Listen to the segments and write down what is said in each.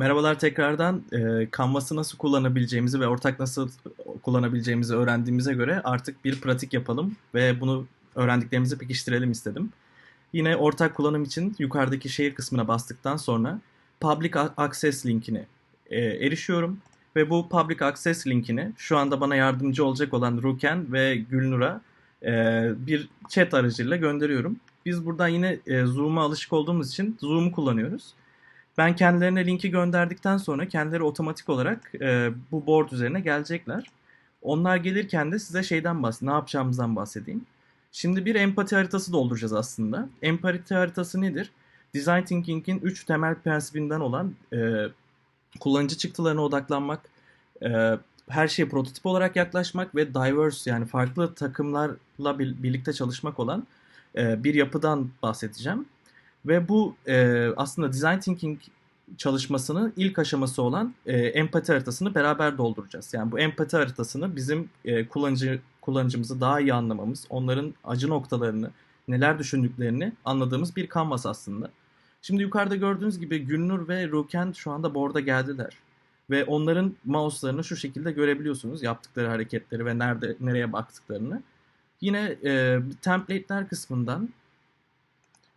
Merhabalar tekrardan. Eee Canvas'ı nasıl kullanabileceğimizi ve ortak nasıl kullanabileceğimizi öğrendiğimize göre artık bir pratik yapalım ve bunu öğrendiklerimizi pekiştirelim istedim. Yine ortak kullanım için yukarıdaki şehir kısmına bastıktan sonra Public Access linkine eee, erişiyorum ve bu Public Access linkini şu anda bana yardımcı olacak olan Ruken ve Gülnur'a eee, bir chat aracılığıyla gönderiyorum. Biz buradan yine eee, Zoom'a alışık olduğumuz için Zoom'u kullanıyoruz. Ben kendilerine linki gönderdikten sonra kendileri otomatik olarak e, bu board üzerine gelecekler. Onlar gelirken de size şeyden bahs ne yapacağımızdan bahsedeyim. Şimdi bir empati haritası dolduracağız aslında. Empati haritası nedir? Design Thinking'in 3 temel prensibinden olan e, kullanıcı çıktılarına odaklanmak, e, her şeye prototip olarak yaklaşmak ve diverse yani farklı takımlarla bir, birlikte çalışmak olan e, bir yapıdan bahsedeceğim. Ve bu e, aslında design thinking çalışmasının ilk aşaması olan e, empati haritasını beraber dolduracağız. Yani bu empati haritasını bizim e, kullanıcı kullanıcımızı daha iyi anlamamız, onların acı noktalarını, neler düşündüklerini anladığımız bir kanvas aslında. Şimdi yukarıda gördüğünüz gibi Gülnur ve Ruken şu anda board'a geldiler. Ve onların mouse'larını şu şekilde görebiliyorsunuz. Yaptıkları hareketleri ve nerede nereye baktıklarını. Yine e, template'ler kısmından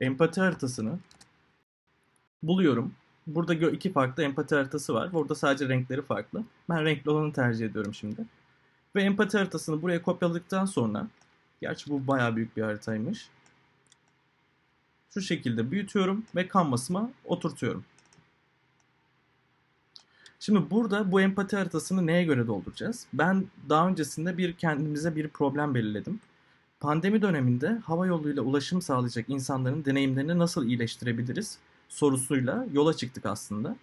empati haritasını buluyorum. Burada iki farklı empati haritası var. Burada sadece renkleri farklı. Ben renkli olanı tercih ediyorum şimdi. Ve empati haritasını buraya kopyaladıktan sonra gerçi bu bayağı büyük bir haritaymış. Şu şekilde büyütüyorum ve kanvasıma oturtuyorum. Şimdi burada bu empati haritasını neye göre dolduracağız? Ben daha öncesinde bir kendimize bir problem belirledim. Pandemi döneminde hava yoluyla ulaşım sağlayacak insanların deneyimlerini nasıl iyileştirebiliriz sorusuyla yola çıktık aslında.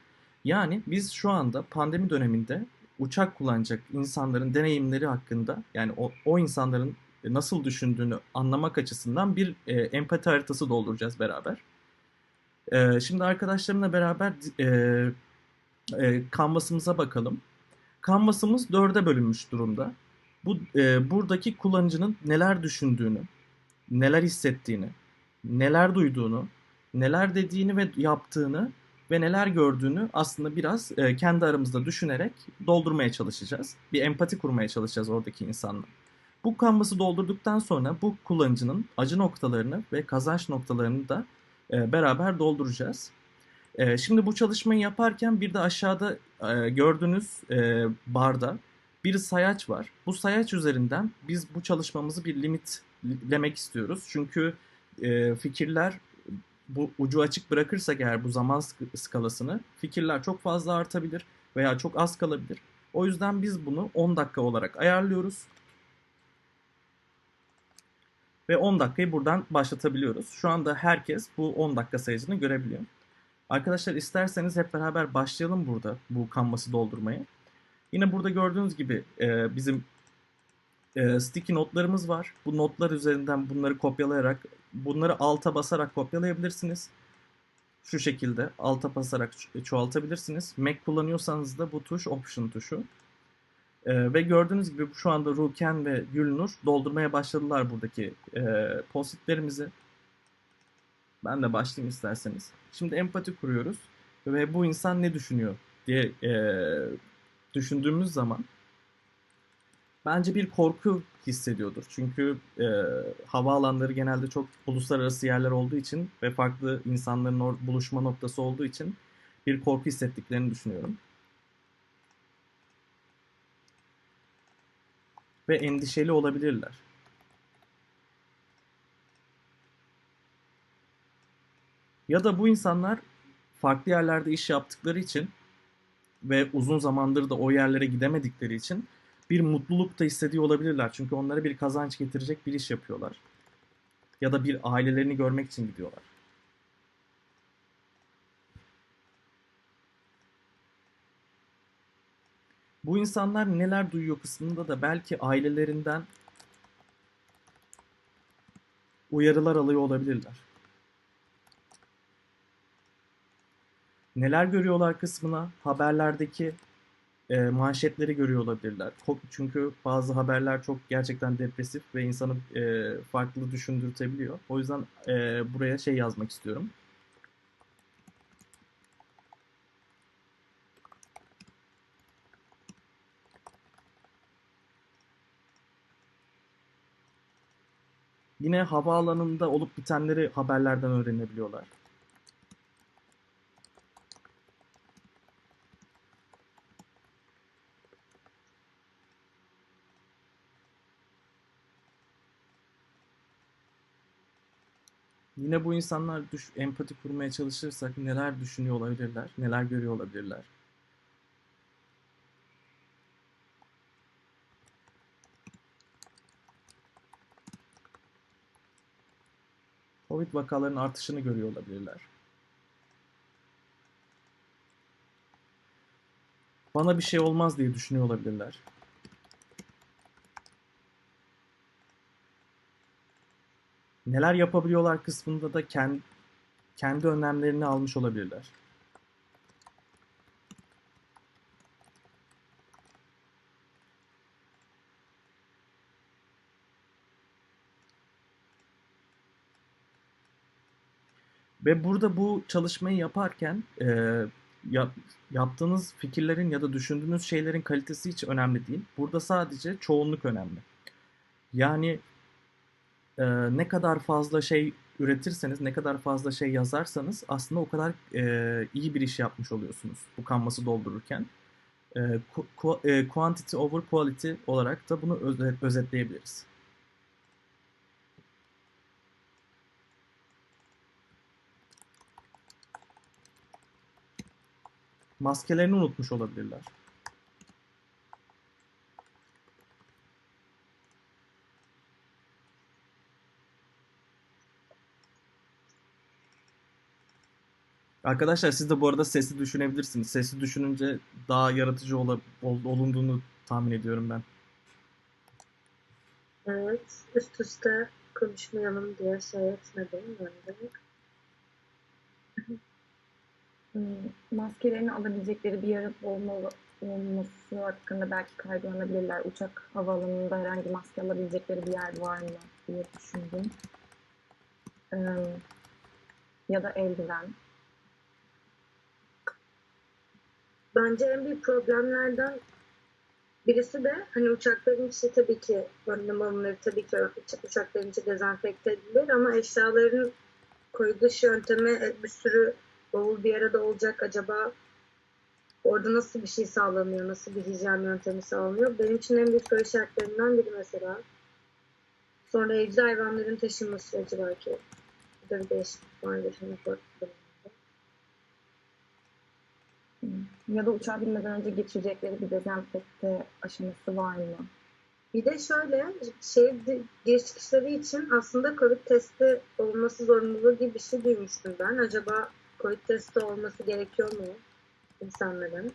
Yani biz şu anda pandemi döneminde uçak kullanacak insanların deneyimleri hakkında yani o, o insanların nasıl düşündüğünü anlamak açısından bir e, empati haritası dolduracağız beraber. E, şimdi arkadaşlarımla beraber e, e, kanvasımıza bakalım. Kanvasımız dörde bölünmüş durumda. Bu e, buradaki kullanıcının neler düşündüğünü, neler hissettiğini, neler duyduğunu, neler dediğini ve yaptığını ve neler gördüğünü aslında biraz e, kendi aramızda düşünerek doldurmaya çalışacağız. Bir empati kurmaya çalışacağız oradaki insanla. Bu kanvası doldurduktan sonra bu kullanıcının acı noktalarını ve kazanç noktalarını da e, beraber dolduracağız. E, şimdi bu çalışmayı yaparken bir de aşağıda e, gördüğünüz e, barda bir sayaç var. Bu sayaç üzerinden biz bu çalışmamızı bir limitlemek istiyoruz. Çünkü e, fikirler bu ucu açık bırakırsak eğer bu zaman skalasını fikirler çok fazla artabilir veya çok az kalabilir. O yüzden biz bunu 10 dakika olarak ayarlıyoruz. Ve 10 dakikayı buradan başlatabiliyoruz. Şu anda herkes bu 10 dakika sayısını görebiliyor. Arkadaşlar isterseniz hep beraber başlayalım burada bu kanvası doldurmaya. Yine burada gördüğünüz gibi e, bizim e, sticky notlarımız var. Bu notlar üzerinden bunları kopyalayarak, bunları alta basarak kopyalayabilirsiniz. Şu şekilde alta basarak çoğaltabilirsiniz. Mac kullanıyorsanız da bu tuş Option tuşu. E, ve gördüğünüz gibi şu anda Ruken ve Gülnur doldurmaya başladılar buradaki e, postitlerimizi. Ben de başlayayım isterseniz. Şimdi empati kuruyoruz ve bu insan ne düşünüyor diye e, düşündüğümüz zaman bence bir korku hissediyordur. Çünkü e, havaalanları genelde çok uluslararası yerler olduğu için ve farklı insanların buluşma noktası olduğu için bir korku hissettiklerini düşünüyorum. Ve endişeli olabilirler. Ya da bu insanlar farklı yerlerde iş yaptıkları için ve uzun zamandır da o yerlere gidemedikleri için bir mutluluk da hissediyor olabilirler. Çünkü onlara bir kazanç getirecek bir iş yapıyorlar. Ya da bir ailelerini görmek için gidiyorlar. Bu insanlar neler duyuyor kısmında da belki ailelerinden uyarılar alıyor olabilirler. Neler görüyorlar kısmına haberlerdeki e, manşetleri görüyor olabilirler. Çünkü bazı haberler çok gerçekten depresif ve insanı e, farklı düşündürtebiliyor. O yüzden e, buraya şey yazmak istiyorum. Yine havaalanında olup bitenleri haberlerden öğrenebiliyorlar. Yine bu insanlar düş empati kurmaya çalışırsak neler düşünüyor olabilirler, neler görüyor olabilirler. Covid vakalarının artışını görüyor olabilirler. Bana bir şey olmaz diye düşünüyor olabilirler. Neler yapabiliyorlar kısmında da kendi, kendi önlemlerini almış olabilirler. Ve burada bu çalışmayı yaparken e, yap, yaptığınız fikirlerin ya da düşündüğünüz şeylerin kalitesi hiç önemli değil. Burada sadece çoğunluk önemli. Yani e, ne kadar fazla şey üretirseniz, ne kadar fazla şey yazarsanız aslında o kadar e, iyi bir iş yapmış oluyorsunuz bu kanvası doldururken. E, ku, e, quantity over quality olarak da bunu özet, özetleyebiliriz. Maskelerini unutmuş olabilirler. Arkadaşlar siz de bu arada sesi düşünebilirsiniz. Sesi düşününce daha yaratıcı ol, ol, olunduğunu tahmin ediyorum ben. Evet, üst üste konuşmayalım diye şey etmedim ben de. Hmm, maskelerini alabilecekleri bir yer olmalı, olması hakkında belki kaygılanabilirler. Uçak havaalanında herhangi maske alabilecekleri bir yer var mı diye düşündüm. Ee, ya da eldiven. Bence en büyük problemlerden birisi de hani uçakların içi tabii ki önlem alınır, tabii ki uçakların içi dezenfekte edilir ama eşyaların koyuluş yöntemi bir sürü bavul bir arada olacak acaba orada nasıl bir şey sağlanıyor, nasıl bir hijyen yöntemi sağlanıyor? Benim için en büyük soru işaretlerinden biri mesela. Sonra evcil hayvanların taşınması süreci belki. Burada bir değişiklik var yaşamak Ya da uçağa binmeden önce geçirecekleri bir dezenfekte aşaması var mı? Bir de şöyle şey giriş çıkışları için aslında Covid testi olması zorunluluğu gibi bir şey duymuştum ben. Acaba Covid testi olması gerekiyor mu insanların?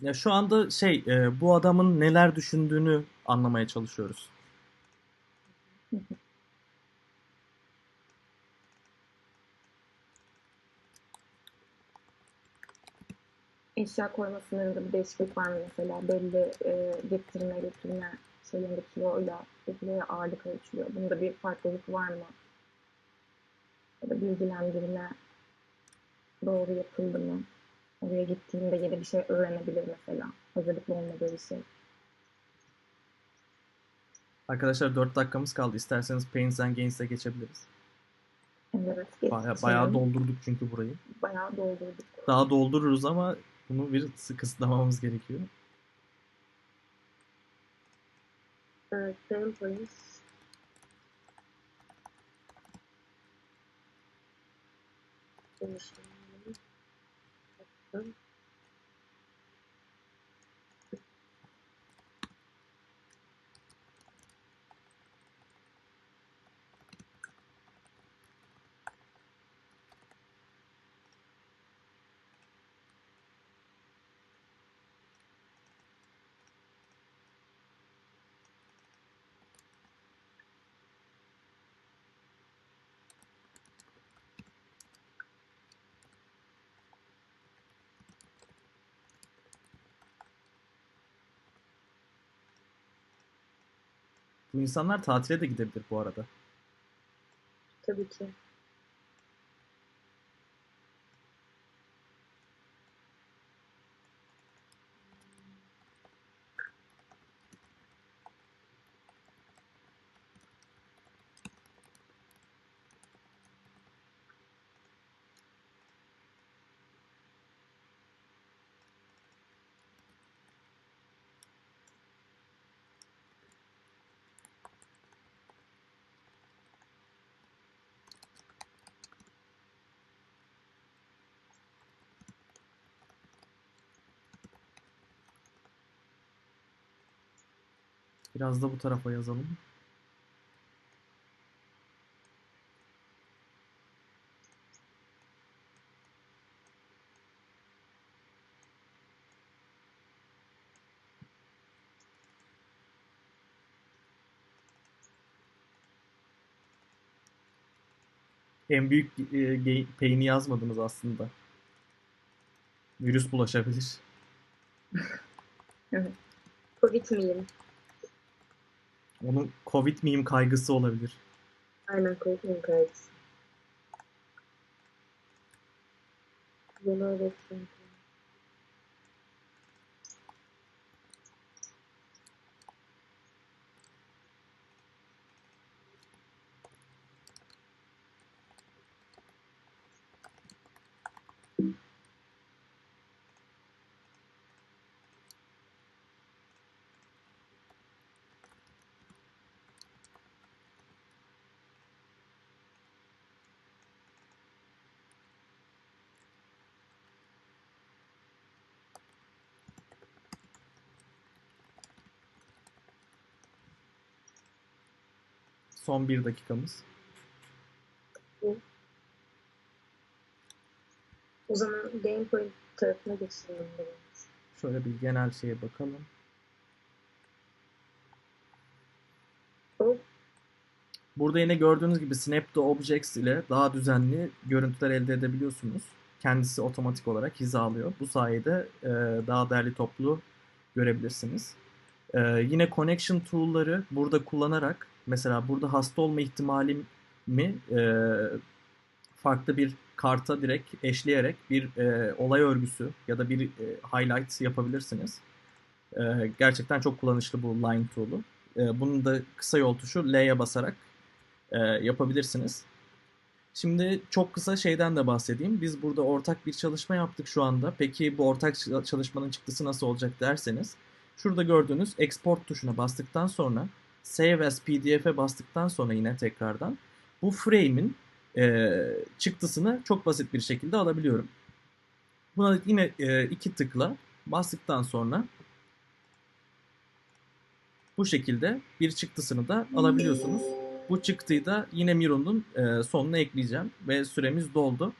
Ya şu anda şey e, bu adamın neler düşündüğünü anlamaya çalışıyoruz. Eşya koyma sınırında bir değişiklik var mı mesela? Belli e, getirme götürme şeylerinde kiloyla ilgili ağırlık ölçülüyor. Bunda bir farklılık var mı? Ya da bilgilendirme doğru yapıldı mı? Oraya gittiğinde yeni bir şey öğrenebilir mesela. Hazırlıklı olmadığı bir şey. Arkadaşlar 4 dakikamız kaldı. İsterseniz Pains and Gains'e geçebiliriz. Evet. Baya, bayağı doldurduk çünkü burayı. Bayağı doldurduk. Daha doldururuz ama bunu bir kısıtlamamız gerekiyor. Evet, benim polis. Bu insanlar tatile de gidebilir bu arada. Tabii ki. Biraz da bu tarafa yazalım. En büyük e, pain'i yazmadınız aslında. Virüs bulaşabilir. Covid miyim? Onun Covid miyim kaygısı olabilir. Aynen Covid miyim kaygısı. Yeni öğretmen. Son bir dakikamız. O zaman game point tarafına geçelim. Şöyle bir genel şeye bakalım. Burada yine gördüğünüz gibi Snap to Objects ile daha düzenli görüntüler elde edebiliyorsunuz. Kendisi otomatik olarak hizalıyor. Bu sayede e, daha değerli toplu görebilirsiniz. E, yine connection tool'ları burada kullanarak mesela burada hasta olma ihtimalimi e, farklı bir karta direkt eşleyerek bir e, olay örgüsü ya da bir e, highlight yapabilirsiniz. E, gerçekten çok kullanışlı bu line tool'u. E, bunun da kısa yol tuşu L'ye basarak e, yapabilirsiniz. Şimdi çok kısa şeyden de bahsedeyim. Biz burada ortak bir çalışma yaptık şu anda. Peki bu ortak çalışmanın çıktısı nasıl olacak derseniz, şurada gördüğünüz export tuşuna bastıktan sonra save as pdf'e bastıktan sonra yine tekrardan bu frame'in e, çıktısını çok basit bir şekilde alabiliyorum. Buna yine e, iki tıkla bastıktan sonra bu şekilde bir çıktısını da alabiliyorsunuz. Bu çıktıyı da yine Miro'nun e, sonuna ekleyeceğim ve süremiz doldu.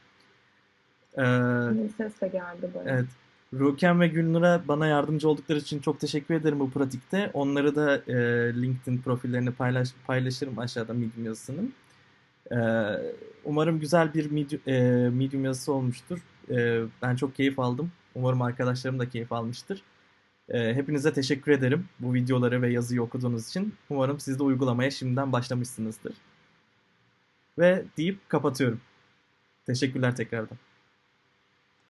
E, Bir ses de geldi böyle. evet. Ruken ve Gülnur'a bana yardımcı oldukları için çok teşekkür ederim bu pratikte. Onları da e, LinkedIn profillerini paylaş, paylaşırım aşağıda Medium yazısının. E, umarım güzel bir Medium, e, Medium yazısı olmuştur. E, ben çok keyif aldım. Umarım arkadaşlarım da keyif almıştır. E, hepinize teşekkür ederim bu videoları ve yazıyı okuduğunuz için. Umarım siz de uygulamaya şimdiden başlamışsınızdır. Ve deyip kapatıyorum. Teşekkürler tekrardan.